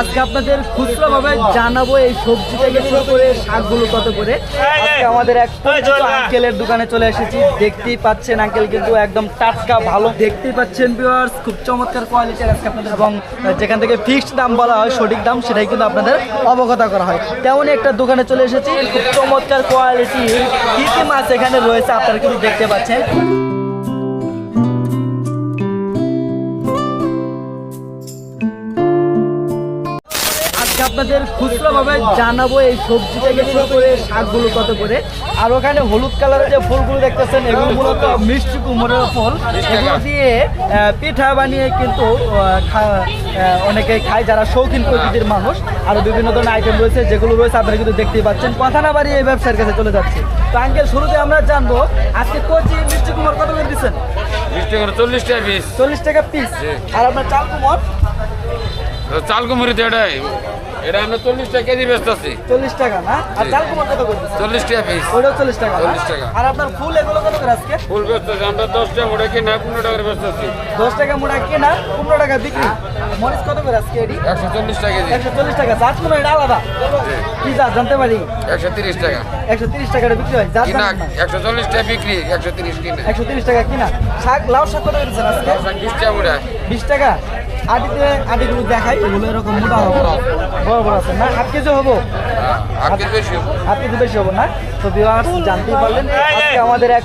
আজকে আপনাদের খুচরো ভাবে জানাব এই সবজি থেকে শুরু করে শাকগুলো কত করে। আজকে আমাদের এক আঙ্কেলের দোকানে চলে এসেছি। দেখতেই পাচ্ছেন আঙ্কেল কিন্তু একদম টাটকা ভালো। দেখতেই পাচ্ছেন ভিউয়ার্স খুব চমৎকার কোয়ালিটির আজকে আপনাদের। এবং যেখান থেকে ফিক্সড দাম বলা হয় সঠিক দাম সেটাই কিন্তু আপনাদের অবগত করা হয়। তেমনই একটা দোকানে চলে এসেছি। খুব চমৎকার কোয়ালিটির কি কি মাছ এখানে রয়েছে আপনারা কিন্তু দেখতে পাচ্ছেন। আপনাদের খুচরো ভাবে জানাব এই সবজি থেকে শুরু করে শাকগুলো কত করে। আর ওখানে হলুদ কালারের যে ফুলগুলো দেখতেছেন এগুলো মূলত মিষ্টি কুমড়ের ফল। এগুলো দিয়ে পিঠা বানিয়ে কিন্তু অনেকে খায় যারা শৌখিন প্রকৃতির মানুষ। আরও বিভিন্ন ধরনের আইটেম রয়েছে যেগুলো রয়েছে আপনারা কিন্তু দেখতেই পাচ্ছেন। কথা না বাড়িয়ে এই ব্যবসার কাছে চলে যাচ্ছে। তো আঙ্কেল শুরুতে আমরা জানব আজকে কচি মিষ্টি কুমড় কত করে দিচ্ছেন? মিষ্টি চল্লিশ টাকা পিস চল্লিশ টাকা পিস আর আপনার চাল কুমড়? চাল তো এটাই। এটা আমরা চল্লিশ টাকা কেজি ব্যস্ত আছি চল্লিশ টাকা না? আর চাল কুমড় কত করে? চল্লিশ টাকা পিস চল্লিশ টাকা? 40 টাকা। আর আপনার ফুল এগুলো কত করে আজকে? ফুল ব্যস্ত আছি আমরা দশ টাকা মোটা কিনা পনেরো টাকার ব্যস্ত আছি দশ টাকা মোটা কেনা পনেরো টাকা বিক্রি। মরিচ কত করে আজকে এটি? একশো চল্লিশ টাকা কেজি। একশো চল্লিশ টাকা। জাত কোনো এটা আলাদা? কি জাত জানতে পারি? একশো তিরিশ টাকা। একশো তিরিশ টাকাটা বিক্রি হয়। জাত কিনা না? একশো চল্লিশ টাকা বিক্রি একশো তিরিশ কিনা। একশো তিরিশ টাকা কিনা? শাক লাউ শাক কত করেছেন আজকে? বিশ টাকা মোটা বিশ টাকা? আটিতে আটিগুলো দেখাই এগুলো এরকম মোটা হবে। বড় বড় আছে। না আট কেজি হব? আর কিছু বেশি হাত কিন্তু বেশি হব না? তো ভিউয়ার্স জানতেই পারলেন আজকে আমাদের এক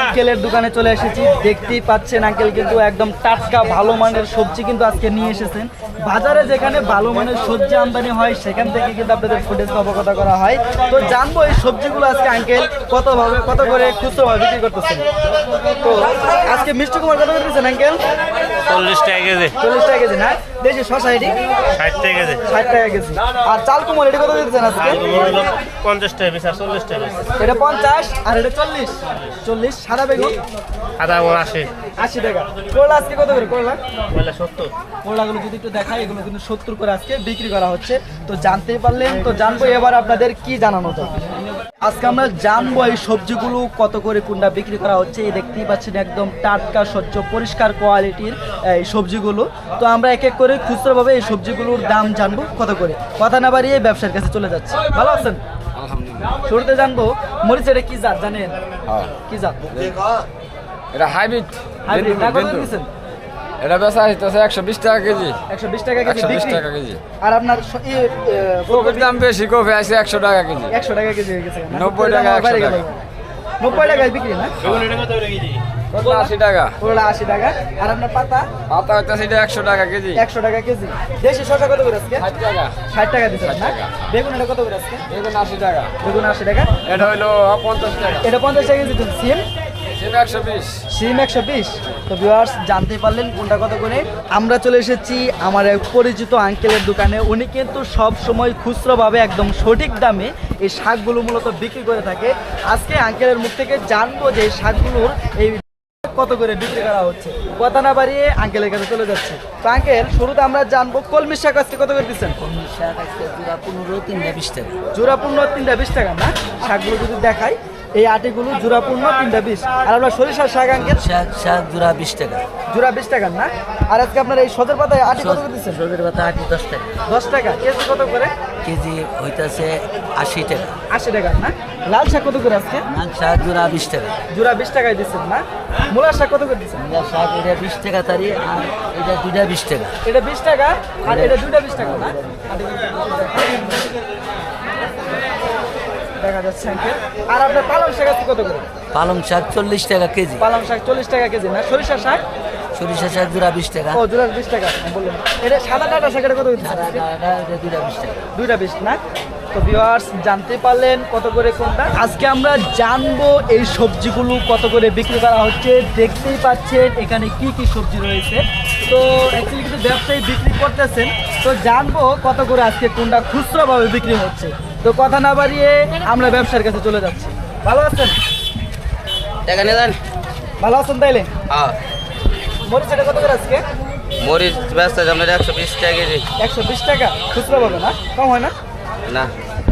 আঙ্কেলের দোকানে চলে এসেছি। দেখতেই পাচ্ছেন আঙ্কেল কিন্তু একদম টাটকা ভালো মানের সবজি কিন্তু আজকে নিয়ে এসেছেন। বাজারে যেখানে ভালো মানের সবজি আমদানি হয় সেখান থেকে কিন্তু আপনাদের ফুটেজ অবগত করা হয়। তো জানব এই সবজিগুলো আজকে আঙ্কেল কত ভাবে কত করে খুচরো ভাবে বিক্রি করতেছেন তো আজকে মিষ্টি কুমার কত করে দিচ্ছেন আঙ্কেল চল্লিশ টাকা কেজি। চল্লিশ টাকা কেজি না? দেশি শশা এটি? ষাট টাকা কেজি। ষাট টাকা কেজি। আর চাল কুমার এটি কত দিচ্ছেন আজকে? পঞ্চাশ টাকা পিস আর চল্লিশ টাকা এটা পঞ্চাশ আর এটা চল্লিশ। চল্লিশ সাদা বেগুন? আদা আমার আশি। আশি টাকা। করলা আজকে কত করে করলা? বলে সত্তর। করলাগুলো যদি একটু দেখাই এগুলো কিন্তু সত্তর করে আজকে বিক্রি করা হচ্ছে। তো জানতেই পারলেন তো জানব এবার আপনাদের কি জানানো তো আজকে আমরা জানব এই সবজিগুলো কত করে কোনটা বিক্রি করা হচ্ছে। এই দেখতেই পাচ্ছেন একদম টাটকা স্বচ্ছ পরিষ্কার কোয়ালিটির এই সবজিগুলো। তো আমরা এক এক করে খুচরোভাবে এই সবজিগুলোর দাম জানব কত করে। কথা না বাড়িয়ে ব্যবসার কাছে চলে যাচ্ছে। ভালো আছেন? শুরুতে জানব মরিচ এটা কি জাত জানেন? কি জাত? এটা হাইব্রিড হাইব্রিড এটা বেচা হইতেছে একশো বিশ টাকা কেজি। একশো বিশ টাকা কেজি 120 টাকা কেজি। আর আপনার কপির দাম বেশি কপি আছে একশো টাকা কেজি। একশো টাকা কেজি হয়ে গেছে না? 90 টাকা, 100 টাকা। নব্বই টাকায় বিক্রি না? আশি টাকা। পুরোটা আশি টাকা। আর আপনার পাতা? পাতা হইতেছে এটা একশো টাকা কেজি। একশো টাকা কেজি। দেশি শসা কত করে আজকে? ষাট টাকা। ষাট টাকা না? বেগুন এটা কত করে আজকে? বেগুন আশি টাকা। বেগুন আশি টাকা। এটা হইল পঞ্চাশ টাকা। এটা পঞ্চাশ টাকা কেজি সিম? সিম একশো বিশ। তো ভিউয়ার্স জানতে পারলেন কোনটা কত করে। আমরা চলে এসেছি আমার এক পরিচিত আঙ্কেলের দোকানে। উনি কিন্তু সব সময় খুচরোভাবে একদম সঠিক দামে এই শাকগুলো মূলত বিক্রি করে থাকে। আজকে আঙ্কেলের মুখ থেকে জানব যে এই শাকগুলোর এই কত করে বিক্রি করা হচ্ছে। কথা না বাড়িয়ে আঙ্কেলের কাছে চলে যাচ্ছে। তো আঙ্কেল শুরুতে আমরা জানব কলমি শাক আজকে কত করে দিচ্ছেন? শাক আজকে জোড়া পনেরো তিনটা বিশ টাকা। জোড়া পূর্ণ তিনটা বিশ টাকা না? শাকগুলো যদি দেখাই এই আটিগুলো জোড়া পূর্ণ তিনটা বিশ। আর আমরা সরিষার শাক আঙ্কেল? শাক শাক জোড়া বিশ টাকা। জোড়া বিশ টাকা না? আর আজকে আপনার এই সজের পাতায় আটি কত করে দিচ্ছেন? সজের পাতা আটি দশ টাকা। দশ টাকা। কেজি কত করে? কেজি হইতাছে আশি টাকা। আশি টাকা না? লাল শাক কত করে আজকে? লাল শাক জোড়া বিশ টাকা। জোড়া বিশ টাকায় দিচ্ছেন না? মূলার শাক কত করে দিচ্ছেন? মূলা শাক এটা বিশ টাকা তারি আর এটা দুইটা বিশ টাকা। এটা বিশ টাকা আর এটা দুইটা বিশ টাকা না? দেখা যাচ্ছে আঙ্কেল। আর আপনার পালং শাক আছে কত করে? পালং শাক চল্লিশ টাকা কেজি। পালং শাক চল্লিশ টাকা কেজি না? সরিষা শাক? সরিষা শাক জোড়া বিশ টাকা। ও জোড়া বিশ টাকা। বললেন। এটা সাদা ডাটা শাকের কত? এটা- দুইটা বিশ টাকা। দুইটা বিশ না? তো ভিউয়ার্স জানতে পারলেন কত করে কোনটা। আজকে আমরা জানব এই সবজিগুলো কত করে বিক্রি করা হচ্ছে। দেখতেই পাচ্ছেন এখানে কি কি সবজি রয়েছে। তো অ্যাকচুয়ালি কিন্তু ব্যবসায়ী বিক্রি করতেছেন। তো জানব কত করে আজকে কোনটা খুচরোভাবে বিক্রি হচ্ছে। তো কথা না বাড়িয়ে আমরা ব্যবসার কাছে চলে যাচ্ছি। ভালো আছেন? টাকা নিয়ে যান ভালো আছেন তাইলে? হ্যাঁ। মরিচ এটা কত করে আজকে? মরিচ ব্যস্ত আছে আপনার একশো বিশ টাকা কেজি। একশো বিশ টাকা? খুচরো পাবে না? কম হয় না? না।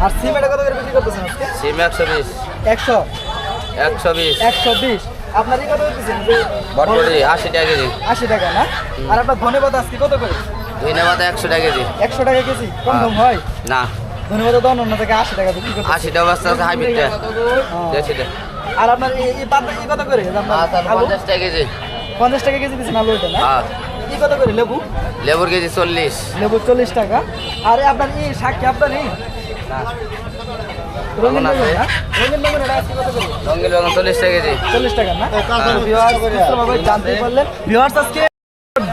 আর সিম এটা কত করে বিক্রি করতেছেন আজকে? সিম একশো বিশ। একশো? একশো বিশ। একশো বিশ। আপনার কত দিচ্ছেন বটবটি আশি টাকা কেজি। আশি টাকা না? আর আপনার ধন্যবাদ আজকে কত করে? ধনে পাতা একশো টাকা কেজি। একশো টাকা কেজি? কম কম হয়? না। ধন্যবাদ দাও অন্য থেকে আশি টাকা বিক্রি করতে বস্তা আছে হাইব্রিডটা দেশিটা আর আপনার এই এই পাতা কি কত করে পঞ্চাশ টাকা কেজি। পঞ্চাশ টাকা কেজি দিচ্ছেন আলু এটা না? আর কত করে লেবু? লেবুর কেজি চল্লিশ। লেবু চল্লিশ টাকা। আর আপনার এই শাক কি আপনার এই? রঙিন রঙিন চল্লিশ টাকা কেজি। চল্লিশ টাকা না? জানতে পারলেন। ভিউয়ার্স আজকে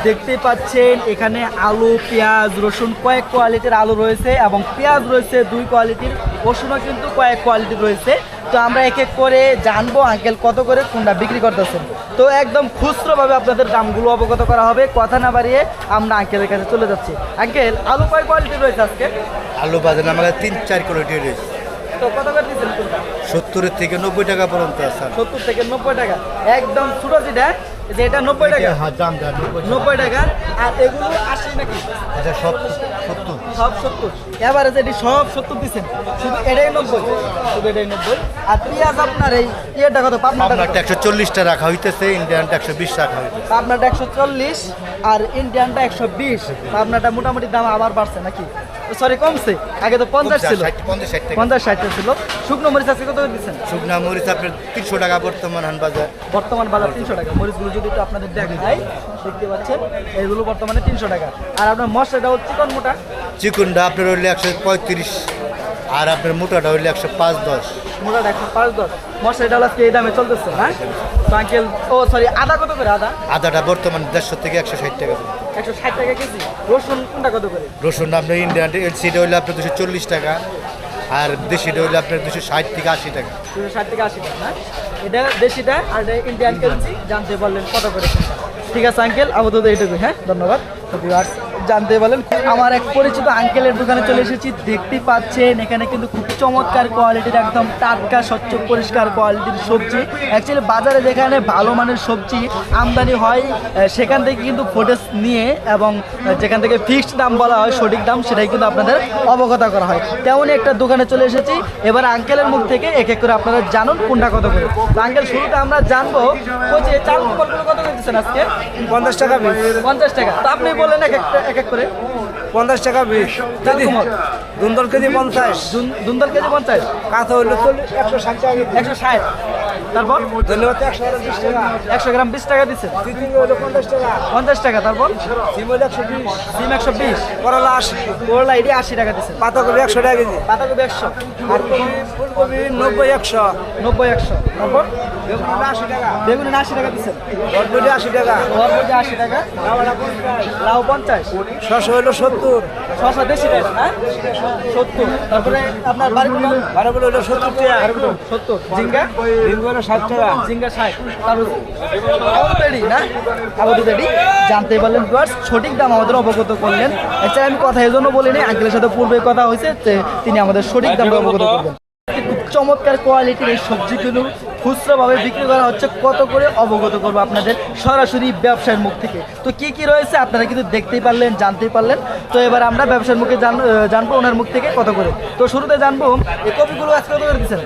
দেখতেই পাচ্ছেন এখানে আলু পেঁয়াজ রসুন কয়েক কোয়ালিটির আলু রয়েছে এবং পেঁয়াজ রয়েছে দুই কোয়ালিটির রসুনও কিন্তু কয়েক কোয়ালিটির রয়েছে। তো আমরা এক এক করে জানব আঙ্কেল কত করে কোনটা বিক্রি করতেছেন। তো একদম খুচরোভাবে আপনাদের দামগুলো অবগত করা হবে কথা না বাড়িয়ে আমরা আঙ্কেলের কাছে চলে যাচ্ছি। আঙ্কেল আলু কয় কোয়ালিটির রয়েছে আজকে? আলু বাজার আমাদের তিন চার কোয়ালিটি রয়েছে। তো কত করে দিচ্ছেন কোনটা? সত্তরের থেকে নব্বই টাকা পর্যন্ত আছে। সত্তর থেকে নব্বই টাকা। একদম ছোটো যেটা যে এটা নব্বই টাকা। হ্যাঁ দাম দাম নব্বই টাকা। আর এগুলো আশি নাকি? এটা সব সত্তর। সব সত্তর। এবারে সব সত্তর দিচ্ছেন শুধু এটাই নব্বই। শুধু এটাই নব্বই। আর পেঁয়াজ আপনার এই ইয়েটা কত? পাবনাটা একশো চল্লিশটা রাখা হইতেছে ইন্ডিয়ানটা একশো বিশ রাখা হইতেছে। পাবনাটা একশো চল্লিশ আর ইন্ডিয়ানটা একশো বিশ। পাবনাটা মোটামুটি দাম আবার বাড়ছে নাকি? সরি কমছে। আগে তো পঞ্চাশ ছিল। পঞ্চাশ ষাট ছিল। শুকনো মরিচ আজকে কত দিচ্ছেন? শুকনা মরিচ আপনার তিনশো টাকা বর্তমান হান বাজার বর্তমান বাজার তিনশো টাকা। মরিচগুলো যদি একটু আপনাদের দেখাই দেখতে পাচ্ছেন এইগুলো বর্তমানে তিনশো টাকা। আর আপনার মশলাটা হচ্ছে চিকন মোটা? চিকুনটা আপনার হইলে একশো পঁয়ত্রিশ আর আপনার মোটাটা হইলে একশো পাঁচ দশ। মোটাটা একশো পাঁচ দশ। মশলাটা আজকে এই দামে চলতেছে হ্যাঁ? আঙ্কেল ও সরি আদা কত করে আদা? আদাটা বর্তমান দেড়শো থেকে একশো ষাট টাকা। একশো ষাট টাকা কেজি। রসুন কোনটা কত করে? রসুন আপনার ইন্ডিয়ান এলসিটা হইলে আপনার দুশো চল্লিশ টাকা আর দেশিটা হইলে আপনার দুশো ষাট থেকে আশি টাকা। দুশো ষাট থেকে আশি টাকা এটা দেশিটা আর এটা ইন্ডিয়ান কারেন্সি জানতে পারলেন কত করে ঠিক আছে আঙ্কেল আপাতত এইটুকু হ্যাঁ? ধন্যবাদ। জানতে পারলেন। আমার এক পরিচিত আঙ্কেলের দোকানে চলে এসেছি। দেখতে পাচ্ছেন এখানে কিন্তু খুব চমৎকার কোয়ালিটির একদম টাটকা স্বচ্ছ পরিষ্কার কোয়ালিটির সবজি। অ্যাকচুয়ালি বাজারে যেখানে ভালো মানের সবজি আমদানি হয় সেখান থেকে কিন্তু ফুটেজ নিয়ে এবং যেখান থেকে ফিক্সড দাম বলা হয় সঠিক দাম সেটাই কিন্তু আপনাদের অবগত করা হয়। তেমনই একটা দোকানে চলে এসেছি। এবার আঙ্কেলের মুখ থেকে এক এক করে আপনারা জানুন কোনটা কত করে। আঙ্কেল শুরুতে আমরা জানব ওই যে চাল কত করে দিচ্ছেন আজকে? পঞ্চাশ টাকা পঞ্চাশ টাকা। তো আপনি বললেন এক একটা এক এক করে? পঞ্চাশ টাকা বিশ। দুন্দর কেজি পঞ্চাশ। দুন- দুন্দল কেজি পঞ্চাশ। কাঁথা হইল চল্লিশ একশো ষাট টাকা একশো ষাট। তারপর? ধন্যবাদ একশো বিশ টাকা। একশো গ্রাম বিশ টাকা হইল পঞ্চাশ টাকা। পঞ্চাশ টাকা তারপর? সিম হইল একশো বিশ। সিম একশো বিশ। করলা আশি। করলা এটি আশি টাকা দিচ্ছেন। পাতাকপি একশো টাকা কেজি। পাতাকপি একশো। আর ফুলকপি নব্বই একশো। নব্বই একশো। তারপর? বেগুন আশি টাকা বেগুন আশি টাকা দিচ্ছেন। বরবটি আশি টাকা। বরবটি আশি টাকা। লাউ পঞ্চাশ। শশা হইল সত্তর। ছশো দেশি টাকা হ্যাঁ? সত্তর। তারপরে আপনার বাড়ি বারোগুলো হইল সত্তর টাকা। সত্তর। ঝিঙ্গা? ডিম হইল ষাট টাকা। জিঙ্গা ষাট। তারপর না? জানতে পারলেন ভিউয়ার্স সঠিক দাম আমাদের অবগত করলেন। এছাড়া আমি কথা এই জন্য বলিনি আঙ্কেলের সাথে পূর্বে কথা হয়েছে তিনি আমাদের সঠিক দাম অবগত করবেন। খুব চমৎকার কোয়ালিটির এই সবজিগুলো খুচরোভাবে বিক্রি করা হচ্ছে কত করে অবগত করব আপনাদের সরাসরি ব্যবসার মুখ থেকে। তো কি কি রয়েছে আপনারা কিন্তু দেখতেই পারলেন জানতেই পারলেন। তো এবার আমরা ব্যবসার মুখে জান- জানব ওনার মুখ থেকে কত করে। তো শুরুতে জানব এই কপিগুলো আজকে কত করে দিচ্ছেন?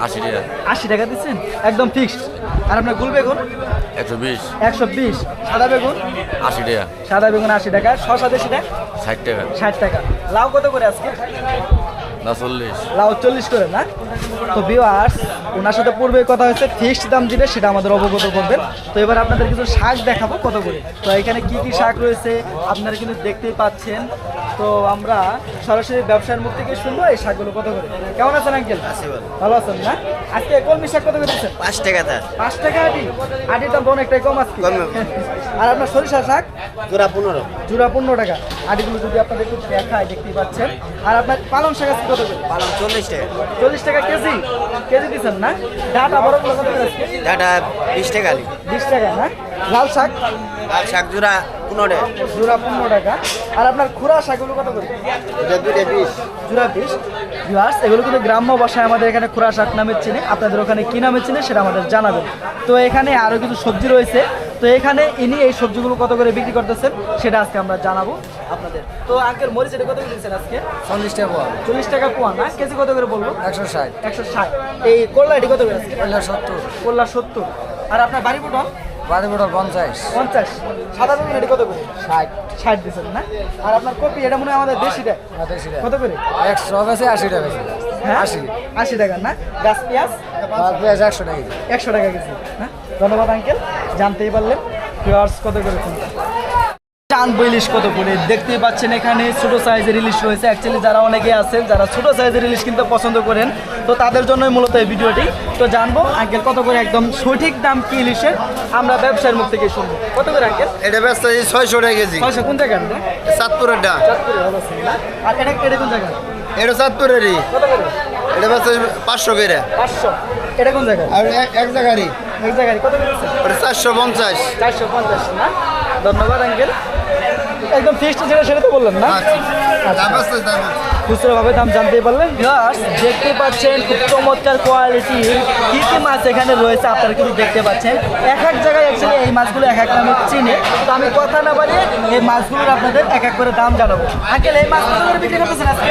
আশি টাকা। আশি টাকা দিচ্ছেন? একদম ফিক্সড আর আপনার গুল বেগুন? একশো বিশ। একশো বিশ। সাদা বেগুন? আশি টাকা। সাদা বেগুন আশি টাকা শশা দেশি টাকা? ষাট টাকা। ষাট টাকা। লাউ কত করে আজকে? না চল্লিশ। লাউ চল্লিশ করে না? তো ভিওয়ার্স ওনার সাথে পূর্বে কথা হয়েছে ফিক্সড দাম যেটা সেটা আমাদের অবগত করবেন। তো এবার আপনাদের কিছু শাক দেখাবো কত করে? তো এখানে কি কি শাক রয়েছে আপনারা কিন্তু দেখতেই পাচ্ছেন। তো আমরা সরাসরি ব্যবসার মুখ থেকে শুনব এই শাকগুলো কত করে? কেমন আছেন আঙ্কেল? ভালো। আছেন না? আজকে কলমি শাক কত করে দিচ্ছেন? পাঁচ টাকা পাঁচ টাকা আটি? আটির দাম তো অনেকটাই কম আজকে? আর আপনার সরিষা শাক? জোড়া পনেরো। জোড়া পনেরো টাকা। আটিগুলো যদি আপনাদের একটু দেখায় দেখতেই পাচ্ছেন। আর আপনার পালং শাক আজকে কত করে? পালাম চল্লিশ টাকা। চল্লিশ টাকা কেজি। কেজি দিচ্ছেন না? ডাটা বড়গুলো কত ডাটা বিশ টাকা বিশ টাকা না? লাল শাক? আর শাক জোড়া পনেরো টাকা। জোড়া পনেরো টাকা। আর আপনার খুরা শাকগুলো কত করে? এটা দুইটা বিশ। জোড়া বিশ। ভিউয়ার্স এগুলো কিন্তু গ্রাম্য ভাষায় আমাদের এখানে খুরা শাক নামে চিনে। আপনাদের ওখানে কি নামে চিনে সেটা আমাদের জানাবেন। তো এখানে আরও কিছু সবজি রয়েছে। তো এখানে ইনি এই সবজিগুলো কত করে বিক্রি করতেছেন সেটা আজকে আমরা জানাব। তো আঙ্কেল মরিচ এটা কত করে দিচ্ছেন আজকে? চল্লিশ টাকা পোয়া। চল্লিশ টাকা পোয়া না? কেজি কত করে বলব একশো ষাট। একশো ষাট। এই করলা এটি কত করে আজকে? পয়লা সত্তর। করলা সত্তর। আর আপনার বাড়ি পটল? বাদে পটল পঞ্চাশ। পঞ্চাশ। সাদা বেগুন এটা কত করে? ষাট। ষাট দিচ্ছেন না? আর আপনার কপি এটা মনে হয় আমাদের দেশিটা কত করে? একশো বেশি আশি টাকা কেজি হ্যাঁ? আশি। আশি টাকা না? গাছ পেঁয়াজ? পেঁয়াজ একশো টাকা একশো টাকা কেজি হ্যাঁ ধন্যবাদ আঙ্কেল। জানতেই পারলেন। কত করে চাঁদ ইলিশ কত করে? দেখতেই পাচ্ছেন এখানে ছোট সাইজের ইলিশ রয়েছে। অ্যাকচুয়ালি যারা অনেকে আছেন যারা ছোট সাইজের ইলিশ কিনতে পছন্দ করেন তো তাদের জন্যই মূলত এই ভিডিওটি। তো জানব আঙ্কেল কত করে একদম সঠিক দাম কি ইলিশের? আমরা ব্যবসায়ের মুখ থেকে শুনব। কত করে আঙ্কেল এটা ব্যস্ত ছয়শো টাকা কেজি। ছয়শো কোন জায়গার না? আর এটা এটা কোন জায়গা এটা চাঁদপুরেরই কত করে? এটা ব্যস্ত পাঁচশো করে। পাঁচশো। এটা কোন জায়গা আর এক জায়গারই। এক জায়গায় কত করে চারশো পঞ্চাশ। চারশো পঞ্চাশ না? ধন্যবাদ আঙ্কেল একদম ফিক্সড যেটা সেটা তো বললেন না? খুচরো ভাবে দাম জানতেই পারলেন? দেখতে পাচ্ছেন খুব চমৎকার কোয়ালিটি কি কি মাছ এখানে রয়েছে আপনারা কিন্তু দেখতে পাচ্ছেন। এক এক জায়গায় অ্যাকচুয়ালি এই মাছগুলো এক এক নামে চিনে। তো আমি কথা না বাড়িয়ে এই মাছগুলোর আপনাদের এক এক করে দাম জানাব। আঙ্কেল এই মাছ কত করে বিক্রি করতেছেন আজকে?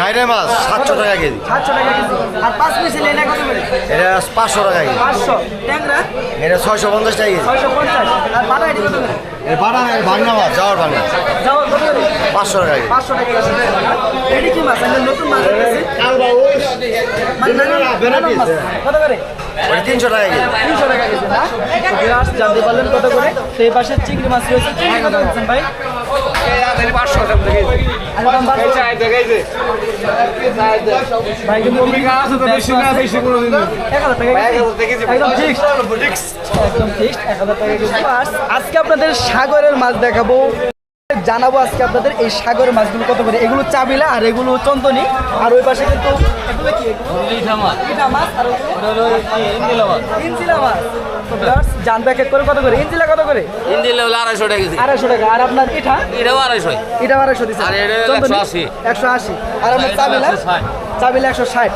গাইরে মাছ সাতশো টাকা কেজি। সাতশো টাকা কেজি। আর পাঁচ মিশিল এটা কত করে? এটা পাঁচশো টাকা কেজি। পাঁচশো। ট্যাংরা? এটা ছয়শো পঞ্চাশ টাকা কেজি। ছয়শো পঞ্চাশ। আর বাটা এটি কত করে? বাটা ভাঙনা মাছ যাওয়ার ভাঙনা পাঁচশো টাকা পাঁচশো টাকা এটি কি মাছ? নতুন মাছ মানে মাছ। কত করে? তিনশো টাকা তিনশো টাকা বিরাট জানতে পারলেন কত করে? তো এই পাশে চিংড়ি মাছ রয়েছে। চিংড়ি কত দিচ্ছেন ভাই? আজকে আপনাদের সাগরের মাছ দেখাবো। জানাব আজকে আপনাদের এই সাগরের মাছগুলো কত করে। এগুলো চাবিলা আর এগুলো চন্দনী। আর ওই পাশে কিন্তু মাছ। আর তো viewers, জানব এক এক করে কত করে? ইঞ্জিলা কত করে? ইন্দিল হলো আড়াইশো টাকা আড়াইশো টাকা। আর আপনার ইঠা এটাও আড়াইশো। এটা আড়াইশো দিচ্ছে আর এটা হলো 180 একশো আশি। আর আপনার চাবিলা? চাবিলা একশো ষাট।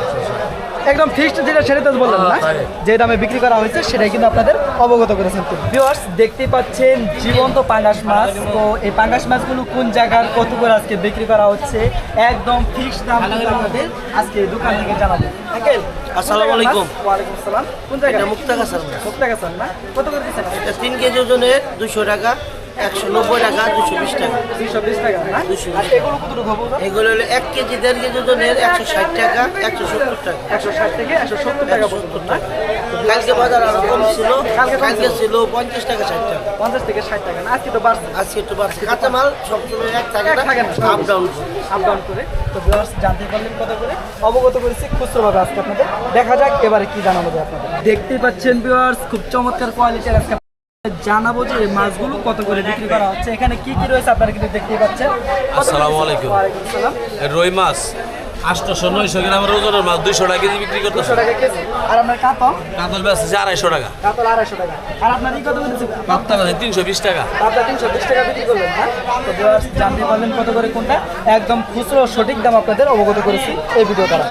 একদম ফিক্সড যেটা সেটা তো না। যে দামে বিক্রি করা হয়েছে সেটাই কিন্তু আপনাদের অবগত করেছেন ভিউয়ার্স দেখতেই পাচ্ছেন জীবন্ত পাঙ্গাস মাছ। তো এই পাঙ্গাস মাছগুলো কোন জায়গার কত করে আজকে বিক্রি করা হচ্ছে? একদম ফিক্সড দাম আপনাদের আজকে দোকান থেকে জানাব। আঙ্কেল আসসালামু আলাইকুম। ওয়ালাইকুম আসসালাম। কোন জায়গা মুক্তাগাছার মুক্তাগাছার না। কত করে দিচ্ছেন? এটা তিন কেজি ওজনের দুশো টাকা। একশো নব্বই টাকা দুশো বিশ টাকা। বিশ টাকা না? 220 আর এগুলো কতটুকু হব এগুলো হলো এক কেজি দেড় কেজি ওজনের একশো ষাট টাকা একশো সত্তর টাকা। একশো ষাট থেকে একশো সত্তর টাকা কালকে বাজার আরও কম ছিল কালকে ছিল। পঞ্চাশ টাকা ষাট টাকা। পঞ্চাশ থেকে ষাট টাকা না? আজকে তো বাড়ছে। আজকে একটু বাড়ছে। কাঁচা মাল সবসময় এক থাকে এক থাকে না। আপ ডাউন আপ ডাউন করে। তো ভিউয়ার্স জানতে পারলেন কত করে? অবগত করেছি খুচরোভাবে আজকে আপনাদের। দেখা যাক এবারে কি জানাব যে আপনাদের। দেখতেই পাচ্ছেন ভিউয়ার্স খুব চমৎকার কোয়ালিটির আজকে আপনাদের জানাব যে মাছগুলো কত করে বিক্রি করা হচ্ছে। এখানে কি কি রয়েছে আপনারা কিন্তু দেখতেই পাচ্ছেন। আসসালামু আলাইকুম। রুই মাছ আটশোশো নয়শো গ্রামের ওজনের মাছ দুইশো টাকা কেজি বিক্রি করতেছে। দুশো টাকা কেজি। আর আপনার কাতল? কাতল বেশ আড়াইশো টাকা। কাতল আড়াইশো টাকা। আর আপনার কত করে পাপ্তা আছে তিনশো বিশ টাকা। আপনার তিনশো বিশ টাকা বিক্রি করলেন না তো জানতে পারলেন কত করে কোনটা। একদম খুচরো সঠিক দাম আপনাদের অবগত করেছি এই ভিডিও দ্বারা।